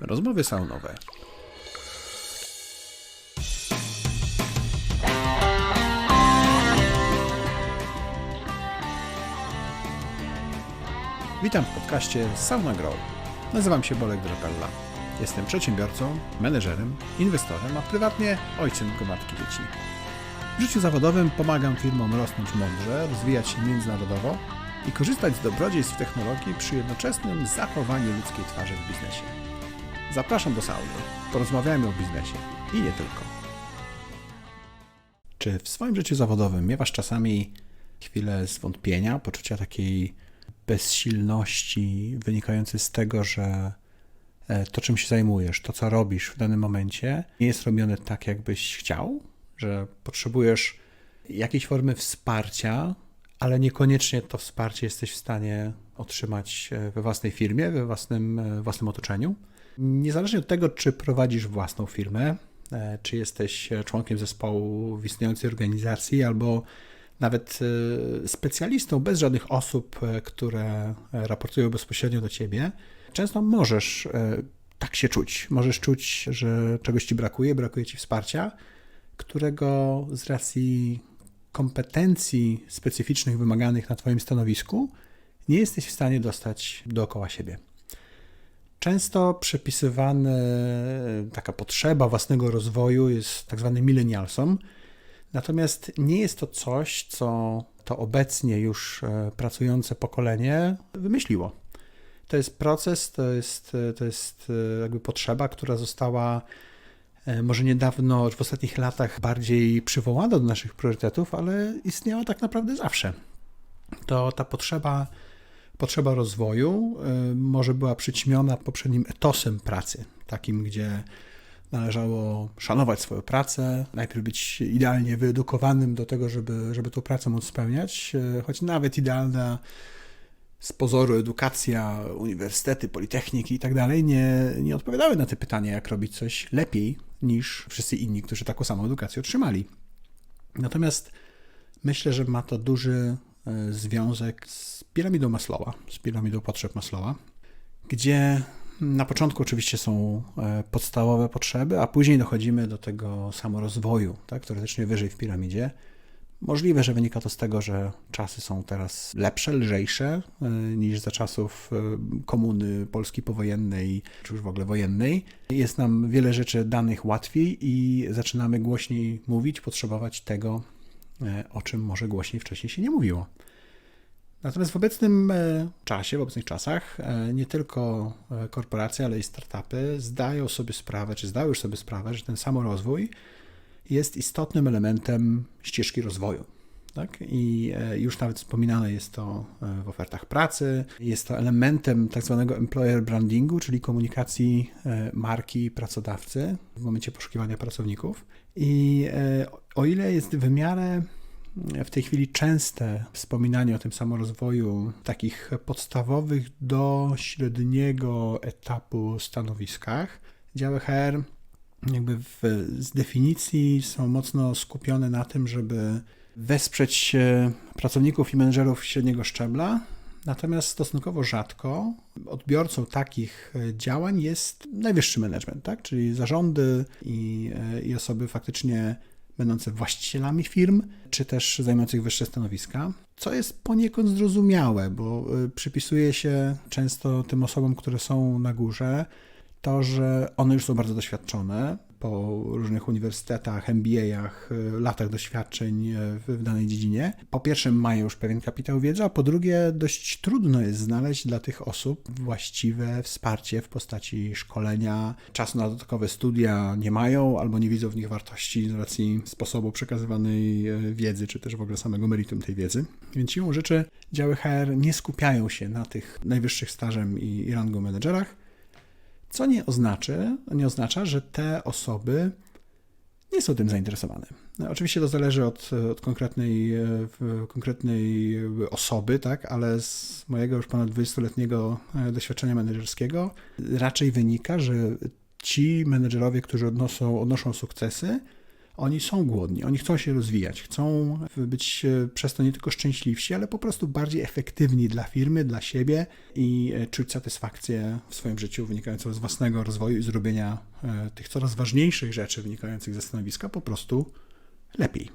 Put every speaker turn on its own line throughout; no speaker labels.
Rozmowy saunowe. Witam w podcaście Sauna Grow. Nazywam się Bolek Drapella. Jestem przedsiębiorcą, menedżerem, inwestorem, a prywatnie ojcem gromadki dzieci. W życiu zawodowym pomagam firmom rosnąć mądrze, rozwijać się międzynarodowo i korzystać z dobrodziejstw technologii przy jednoczesnym zachowaniu ludzkiej twarzy w biznesie. Zapraszam do sauny. Porozmawiajmy o biznesie i nie tylko. Czy w swoim życiu zawodowym miewasz czasami chwilę zwątpienia, poczucia takiej bezsilności wynikającej z tego, że e, to, czym się zajmujesz, to, co robisz w danym momencie, nie jest robione tak, jakbyś chciał? Że potrzebujesz jakiejś formy wsparcia, ale niekoniecznie to wsparcie jesteś w stanie otrzymać e, we własnej firmie, we własnym, e, własnym otoczeniu? Niezależnie od tego, czy prowadzisz własną firmę, czy jesteś członkiem zespołu w istniejącej organizacji, albo nawet specjalistą bez żadnych osób, które raportują bezpośrednio do ciebie, często możesz tak się czuć. Możesz czuć, że czegoś ci brakuje, brakuje ci wsparcia, którego z racji kompetencji specyficznych wymaganych na Twoim stanowisku nie jesteś w stanie dostać dookoła siebie. Często przepisywana taka potrzeba własnego rozwoju jest tak zwany millennialsom, natomiast nie jest to coś, co to obecnie już e, pracujące pokolenie wymyśliło. To jest proces, to jest, to jest e, jakby potrzeba, która została e, może niedawno, w ostatnich latach bardziej przywołana do naszych priorytetów, ale istniała tak naprawdę zawsze. To ta potrzeba potrzeba rozwoju y, może była przyćmiona poprzednim etosem pracy, takim, gdzie należało szanować swoją pracę, najpierw być idealnie wyedukowanym do tego, żeby, żeby tą pracę móc spełniać, y, choć nawet idealna z pozoru edukacja, uniwersytety, politechniki i tak dalej nie, nie odpowiadały na te pytania, jak robić coś lepiej niż wszyscy inni, którzy taką samą edukację otrzymali. Natomiast myślę, że ma to duży związek z piramidą Maslowa, z piramidą potrzeb Maslowa, gdzie na początku oczywiście są e, podstawowe potrzeby, a później dochodzimy do tego samorozwoju, tak, teoretycznie wyżej w piramidzie. Możliwe, że wynika to z tego, że czasy są teraz lepsze, lżejsze e, niż za czasów e, komuny Polski powojennej, czy już w ogóle wojennej. Jest nam wiele rzeczy danych łatwiej i zaczynamy głośniej mówić, potrzebować tego, o czym może głośniej wcześniej się nie mówiło. Natomiast w obecnym e, czasie, w obecnych czasach, e, nie tylko e, korporacje, ale i startupy zdają sobie sprawę, czy zdały już sobie sprawę, że ten samorozwój jest istotnym elementem ścieżki rozwoju. Tak? I już nawet wspominane jest to w ofertach pracy. Jest to elementem tak zwanego employer brandingu, czyli komunikacji marki pracodawcy w momencie poszukiwania pracowników. I o ile jest w miarę w tej chwili częste wspominanie o tym samorozwoju takich podstawowych do średniego etapu stanowiskach. Działy HR jakby w, z definicji są mocno skupione na tym, żeby wesprzeć pracowników i menedżerów średniego szczebla, Natomiast stosunkowo rzadko odbiorcą takich działań jest najwyższy management, tak? czyli zarządy i, i osoby faktycznie będące właścicielami firm, czy też zajmujących wyższe stanowiska, co jest poniekąd zrozumiałe, bo przypisuje się często tym osobom, które są na górze, to, że one już są bardzo doświadczone, po różnych uniwersytetach, MBA-ach, y, latach doświadczeń y, w danej dziedzinie. Po pierwsze, mają już pewien kapitał wiedzy, a po drugie, dość trudno jest znaleźć dla tych osób właściwe wsparcie w postaci szkolenia. Czasu na dodatkowe studia nie mają albo nie widzą w nich wartości z racji sposobu przekazywanej y, wiedzy, czy też w ogóle samego meritum tej wiedzy. Więc siłą rzeczy działy HR nie skupiają się na tych najwyższych stażem i rangą menedżerach, co nie oznacza, nie oznacza, że te osoby nie są tym zainteresowane. No, oczywiście to zależy od, od konkretnej, konkretnej osoby, tak, ale z mojego już ponad 20-letniego e, doświadczenia menedżerskiego raczej wynika, że ci menedżerowie, którzy odnoszą, odnoszą sukcesy, Oni są głodni, oni chcą się rozwijać, chcą być e, przez to nie tylko szczęśliwsi, ale po prostu bardziej efektywni dla firmy, dla siebie i e, czuć satysfakcję w swoim życiu wynikającą z własnego rozwoju i zrobienia e, tych coraz ważniejszych rzeczy wynikających ze stanowiska po prostu lepiej.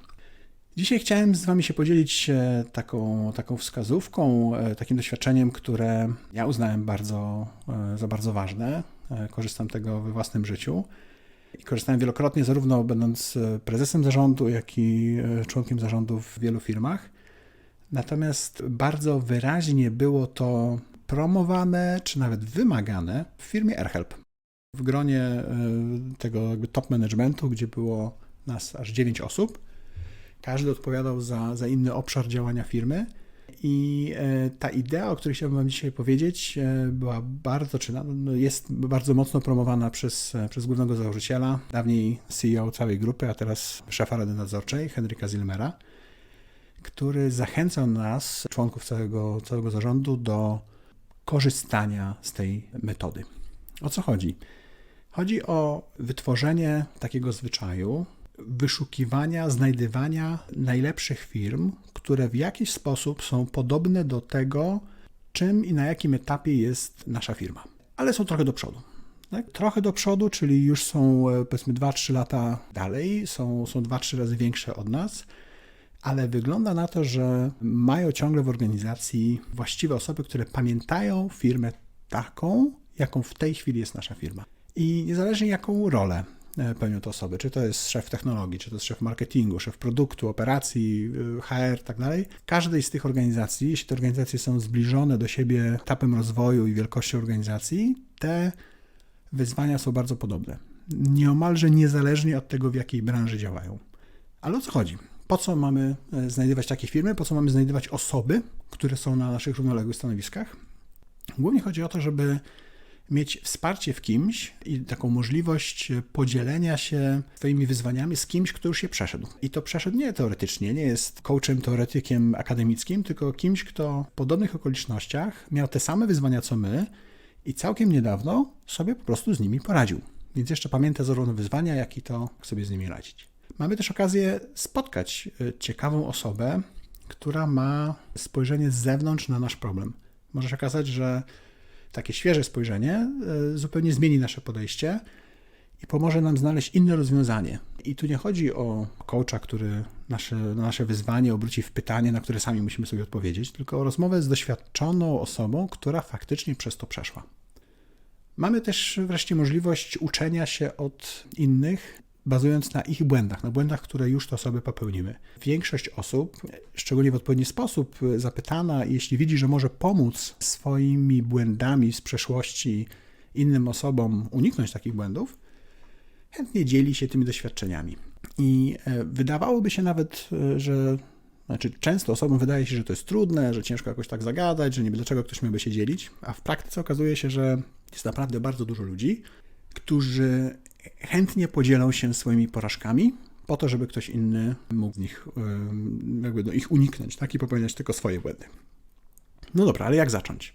Dzisiaj chciałem z Wami się podzielić taką, taką wskazówką, takim doświadczeniem, które ja uznałem bardzo, za bardzo ważne. Korzystam tego we własnym życiu. I korzystałem wielokrotnie, zarówno będąc e, prezesem zarządu, jak i e, członkiem zarządu w wielu firmach. Natomiast bardzo wyraźnie było to promowane, czy nawet wymagane w firmie AirHelp. W gronie e, tego top managementu, gdzie było nas aż 9 osób, każdy odpowiadał za, za inny obszar działania firmy i e, ta idea, o której chciałbym Wam dzisiaj powiedzieć, e, była bardzo, czy no, jest bardzo mocno promowana przez, e, przez głównego założyciela, dawniej CEO całej grupy, a teraz szefa Rady Nadzorczej, Henryka Zilmera, który zachęcał nas, członków całego, całego zarządu, do korzystania z tej metody. O co chodzi? Chodzi o wytworzenie takiego zwyczaju, wyszukiwania, znajdywania najlepszych firm, które w jakiś sposób są podobne do tego, czym i na jakim etapie jest nasza firma. Ale są trochę do przodu. Tak? Trochę do przodu, czyli już są e, powiedzmy 2-3 lata dalej, są, są 2-3 razy większe od nas, ale wygląda na to, że mają ciągle w organizacji właściwe osoby, które pamiętają firmę taką, jaką w tej chwili jest nasza firma. I niezależnie jaką rolę pełnią te osoby. Czy to jest szef technologii, czy to jest szef marketingu, szef produktu, operacji, e, HR, tak dalej. Każdej z tych organizacji, jeśli te organizacje są zbliżone do siebie etapem rozwoju i wielkością organizacji, te wyzwania są bardzo podobne. Nieomalże niezależnie od tego, w jakiej branży działają. Ale o co chodzi? Po co mamy e, znajdywać takie firmy? Po co mamy znajdywać osoby, które są na naszych równoległych stanowiskach? Głównie chodzi o to, żeby mieć wsparcie w kimś i taką możliwość podzielenia się swoimi wyzwaniami z kimś, kto już je przeszedł. I to przeszedł nie teoretycznie, nie jest coachem, teoretykiem akademickim, tylko kimś, kto w podobnych okolicznościach miał te same wyzwania co my i całkiem niedawno sobie po prostu z nimi poradził. Więc jeszcze pamięta zarówno wyzwania, jak i to, jak sobie z nimi radzić. Mamy też okazję spotkać e, ciekawą osobę, która ma spojrzenie z zewnątrz na nasz problem. Może się okazać, że takie świeże spojrzenie e, zupełnie zmieni nasze podejście i pomoże nam znaleźć inne rozwiązanie. I tu nie chodzi o coacha, który nasze, nasze wyzwanie obróci w pytanie, na które sami musimy sobie odpowiedzieć, tylko o rozmowę z doświadczoną osobą, która faktycznie przez to przeszła. Mamy też wreszcie możliwość uczenia się od innych bazując na ich błędach, na błędach, które już te osoby popełniły. Większość osób, szczególnie w odpowiedni sposób zapytana, jeśli widzi, że może pomóc swoimi błędami z przeszłości innym osobom uniknąć takich błędów, chętnie dzieli się tymi doświadczeniami. I e, wydawałoby się nawet, e, że znaczy, często osobom wydaje się, że to jest trudne, że ciężko jakoś tak zagadać, że nie dlaczego ktoś miałby się dzielić, a w praktyce okazuje się, że jest naprawdę bardzo dużo ludzi, którzy chętnie podzielą się swoimi porażkami, po to, żeby ktoś inny mógł z nich, jakby do ich uniknąć, tak? I popełniać tylko swoje błędy. No dobra, ale jak zacząć?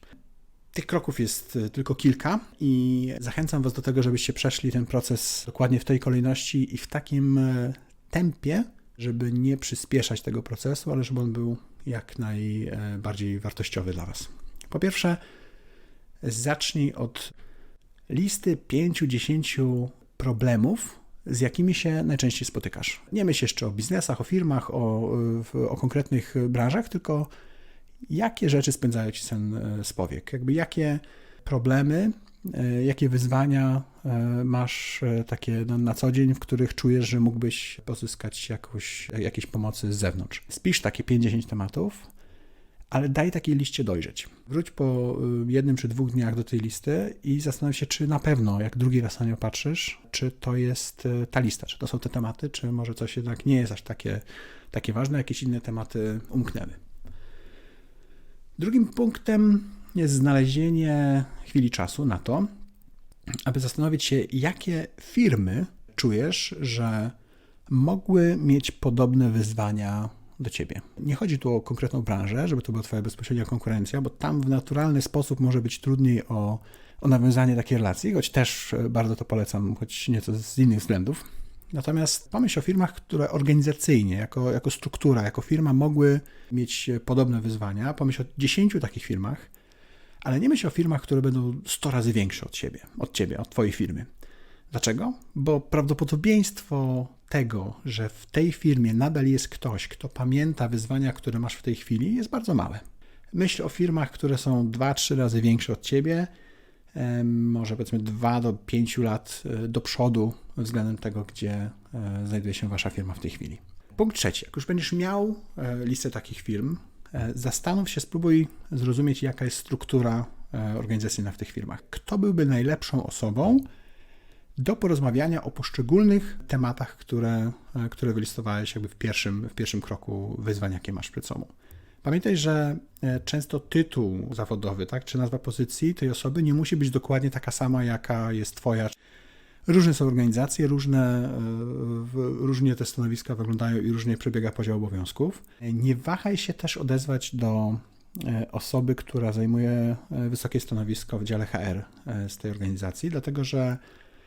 Tych kroków jest e, tylko kilka i zachęcam Was do tego, żebyście przeszli ten proces dokładnie w tej kolejności i w takim e, tempie, żeby nie przyspieszać tego procesu, ale żeby on był jak najbardziej wartościowy dla Was. Po pierwsze, zacznij od listy 5-10 problemów, z jakimi się najczęściej spotykasz. Nie myśl jeszcze o biznesach, o firmach, o, o konkretnych branżach, tylko jakie rzeczy spędzają ci sen e, z powiek, jakby jakie problemy, e, jakie wyzwania e, masz takie na co dzień, w których czujesz, że mógłbyś pozyskać jakąś, jakieś pomocy z zewnątrz. Spisz takie 50 tematów, ale daj takiej liście dojrzeć. Wróć po y, jednym czy dwóch dniach do tej listy i zastanów się, czy na pewno, jak drugi raz na nią patrzysz, czy to jest y, ta lista, czy to są te tematy, czy może coś jednak nie jest aż takie, takie ważne, jakieś inne tematy umknęły. Drugim punktem jest znalezienie chwili czasu na to, aby zastanowić się, jakie firmy czujesz, że mogły mieć podobne wyzwania do ciebie. Nie chodzi tu o konkretną branżę, żeby to była twoja bezpośrednia konkurencja, bo tam w naturalny sposób może być trudniej o, o nawiązanie takiej relacji, choć też e, bardzo to polecam, choć nieco z innych względów. Natomiast pomyśl o firmach, które organizacyjnie, jako, jako struktura, jako firma mogły mieć podobne wyzwania. Pomyśl o 10 takich firmach, ale nie myśl o firmach, które będą 100 razy większe od ciebie, od ciebie, od twojej firmy. Dlaczego? Bo prawdopodobieństwo tego, że w tej firmie nadal jest ktoś, kto pamięta wyzwania, które masz w tej chwili, jest bardzo małe. Myśl o firmach, które są 2-3 razy większe od ciebie, może powiedzmy 2 do 5 lat e, do przodu względem tego, gdzie e, znajduje się wasza firma w tej chwili. Punkt trzeci. Jak już będziesz miał e, listę takich firm, zastanów się, spróbuj zrozumieć, jaka jest struktura organizacyjna w tych firmach. Kto byłby najlepszą osobą do porozmawiania o poszczególnych tematach, które, które wylistowałeś jakby w pierwszym, w pierwszym kroku wyzwań, jakie masz przed sobą. Pamiętaj, że e, często tytuł zawodowy, tak, czy nazwa pozycji tej osoby nie musi być dokładnie taka sama, jaka jest Twoja. Różne są organizacje, różne, e, różnie te stanowiska wyglądają i różnie przebiega podział obowiązków. Nie wahaj się też odezwać do e, osoby, która zajmuje wysokie stanowisko w dziale HR z tej organizacji, dlatego że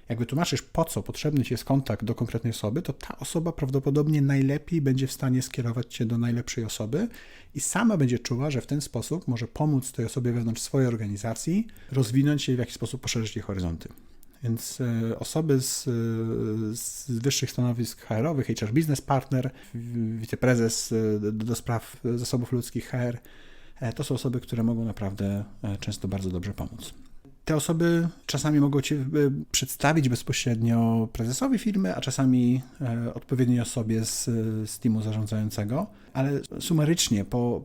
jak wytłumaczysz, po co potrzebny ci jest kontakt do konkretnej osoby, to ta osoba prawdopodobnie najlepiej będzie w stanie skierować cię do najlepszej osoby i sama będzie czuła, że w ten sposób może pomóc tej osobie wewnątrz swojej organizacji rozwinąć się i w jakiś sposób poszerzyć jej horyzonty. Więc e, osoby z, z wyższych stanowisk HR-owych, HR Business Partner, wiceprezes e, do, spraw zasobów ludzkich HR, e, to są osoby, które mogą naprawdę często bardzo dobrze pomóc. Te osoby czasami mogą Cię e, przedstawić bezpośrednio prezesowi firmy, a czasami e, odpowiedniej osobie z, z teamu zarządzającego, ale sumarycznie po,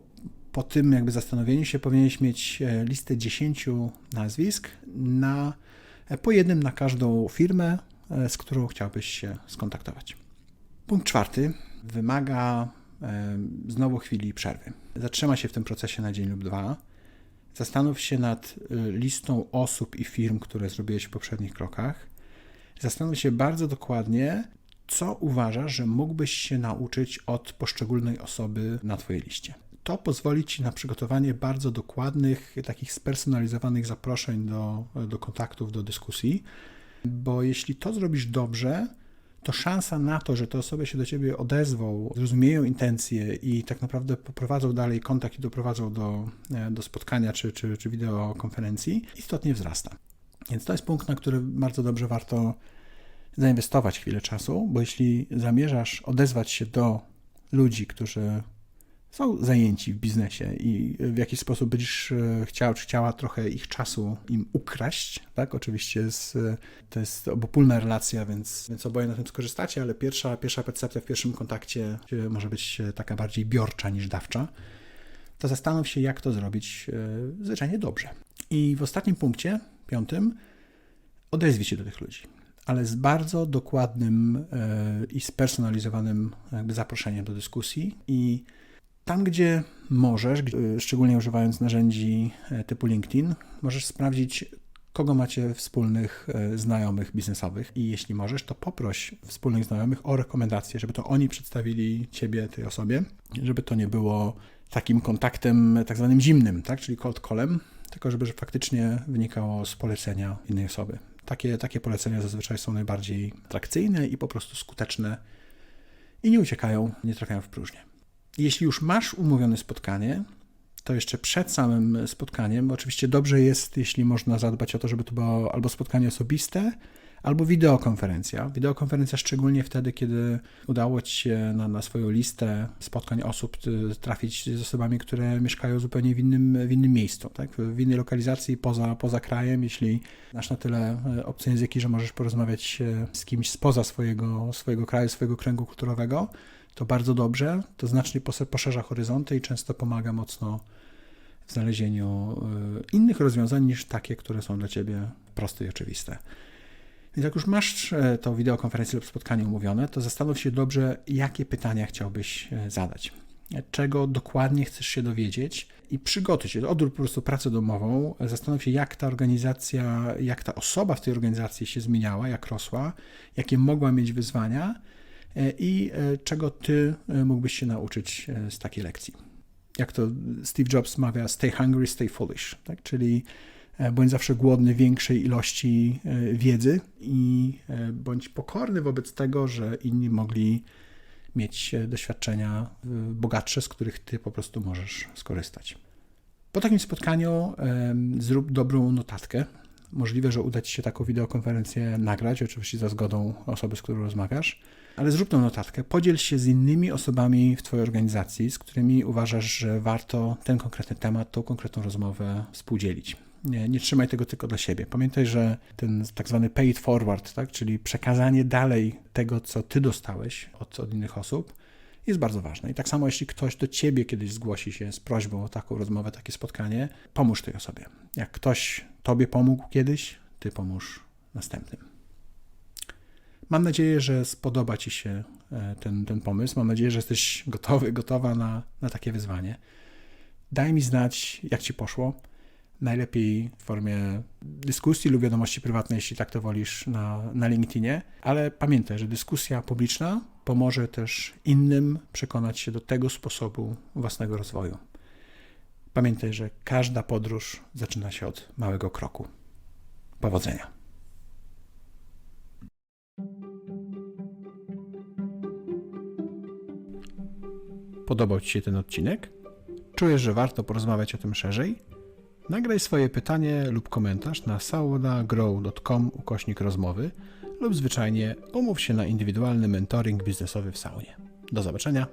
po tym jakby zastanowieniu się powinieneś mieć e, listę 10 nazwisk na, po jednym na każdą firmę, z którą chciałbyś się skontaktować. Punkt czwarty wymaga znowu chwili przerwy. Zatrzyma się w tym procesie na dzień lub dwa Zastanów się nad y, listą osób i firm, które zrobiłeś w poprzednich krokach. Zastanów się bardzo dokładnie, co uważasz, że mógłbyś się nauczyć od poszczególnej osoby na Twojej liście. To pozwoli Ci na przygotowanie bardzo dokładnych, takich spersonalizowanych zaproszeń do, do kontaktów, do dyskusji, bo jeśli to zrobisz dobrze, to szansa na to, że te osoby się do ciebie odezwą, zrozumieją intencje i tak naprawdę poprowadzą dalej kontakt i doprowadzą do, e, do spotkania czy, czy, czy wideokonferencji, istotnie wzrasta. Więc to jest punkt, na który bardzo dobrze warto zainwestować chwilę czasu, bo jeśli zamierzasz odezwać się do ludzi, którzy są zajęci w biznesie i w jakiś sposób będziesz e, chciał czy chciała trochę ich czasu im ukraść, tak? Oczywiście jest, to jest obopólna relacja, więc, więc oboje na tym skorzystacie, ale pierwsza, pierwsza percepcja w pierwszym kontakcie może być taka bardziej biorcza niż dawcza. To zastanów się, jak to zrobić e, zwyczajnie dobrze. I w ostatnim punkcie, piątym, odezwij się do tych ludzi ale z bardzo dokładnym e, i spersonalizowanym zaproszeniem do dyskusji i tam, gdzie możesz, szczególnie używając narzędzi e, typu LinkedIn, możesz sprawdzić, kogo macie wspólnych e, znajomych biznesowych i jeśli możesz, to poproś wspólnych znajomych o rekomendacje, żeby to oni przedstawili ciebie tej osobie, żeby to nie było takim kontaktem tak zwanym zimnym, tak, czyli cold callem, tylko żeby faktycznie wynikało z polecenia innej osoby. Takie, takie polecenia zazwyczaj są najbardziej atrakcyjne i po prostu skuteczne i nie uciekają, nie trafiają w próżnię. Jeśli już masz umówione spotkanie, to jeszcze przed samym spotkaniem, oczywiście dobrze jest, jeśli można zadbać o to, żeby to było albo spotkanie osobiste, albo wideokonferencja. Wideokonferencja szczególnie wtedy, kiedy udało Ci się na, na swoją listę spotkań osób trafić z osobami, które mieszkają zupełnie w innym, w innym miejscu, tak? w innej lokalizacji poza, poza krajem, jeśli masz na tyle e, obce języki, że możesz porozmawiać e, z kimś spoza swojego, swojego kraju, swojego kręgu kulturowego, to bardzo dobrze, to znacznie poszerza horyzonty i często pomaga mocno w znalezieniu e, innych rozwiązań niż takie, które są dla Ciebie proste i oczywiste. Więc jak już masz e, tą wideokonferencję lub spotkanie umówione, to zastanów się dobrze, jakie pytania chciałbyś e, zadać. Czego dokładnie chcesz się dowiedzieć i przygotuj się. Odrób po prostu pracę domową, zastanów się, jak ta organizacja, jak ta osoba w tej organizacji się zmieniała, jak rosła, jakie mogła mieć wyzwania i e, czego ty e, mógłbyś się nauczyć z takiej lekcji. Jak to Steve Jobs mawia, stay hungry, stay foolish, tak? czyli E, Bądź zawsze głodny większej ilości e, wiedzy i e, bądź pokorny wobec tego, że inni mogli mieć e, doświadczenia e, bogatsze, z których ty po prostu możesz skorzystać. Po takim spotkaniu zrób dobrą notatkę. Możliwe, że uda ci się taką wideokonferencję nagrać, oczywiście za zgodą osoby, z którą rozmawiasz, ale zrób tą notatkę. Podziel się z innymi osobami w Twojej organizacji, z którymi uważasz, że warto ten konkretny temat, tą konkretną rozmowę współdzielić. Nie, nie trzymaj tego tylko dla siebie. Pamiętaj, że ten tak zwany pay it forward, tak, czyli przekazanie dalej tego, co ty dostałeś od, od innych osób, jest bardzo ważne. I tak samo, jeśli ktoś do ciebie kiedyś zgłosi się z prośbą o taką rozmowę, takie spotkanie, pomóż tej osobie. Jak ktoś tobie pomógł kiedyś, ty pomóż następnym. Mam nadzieję, że spodoba ci się e, ten, ten pomysł. Mam nadzieję, że jesteś gotowy, gotowa na, na takie wyzwanie. Daj mi znać, jak ci poszło. Najlepiej w formie dyskusji lub wiadomości prywatnej, jeśli tak to wolisz, na, na LinkedInie. Ale pamiętaj, że dyskusja publiczna pomoże też innym przekonać się do tego sposobu własnego rozwoju. Pamiętaj, że każda podróż zaczyna się od małego kroku. Powodzenia. Podobał Ci się ten odcinek? Czujesz, że warto porozmawiać o tym szerzej? Nagraj swoje pytanie lub komentarz na saunagrow.com ukośnik rozmowy lub zwyczajnie umów się na indywidualny mentoring biznesowy w saunie. Do zobaczenia.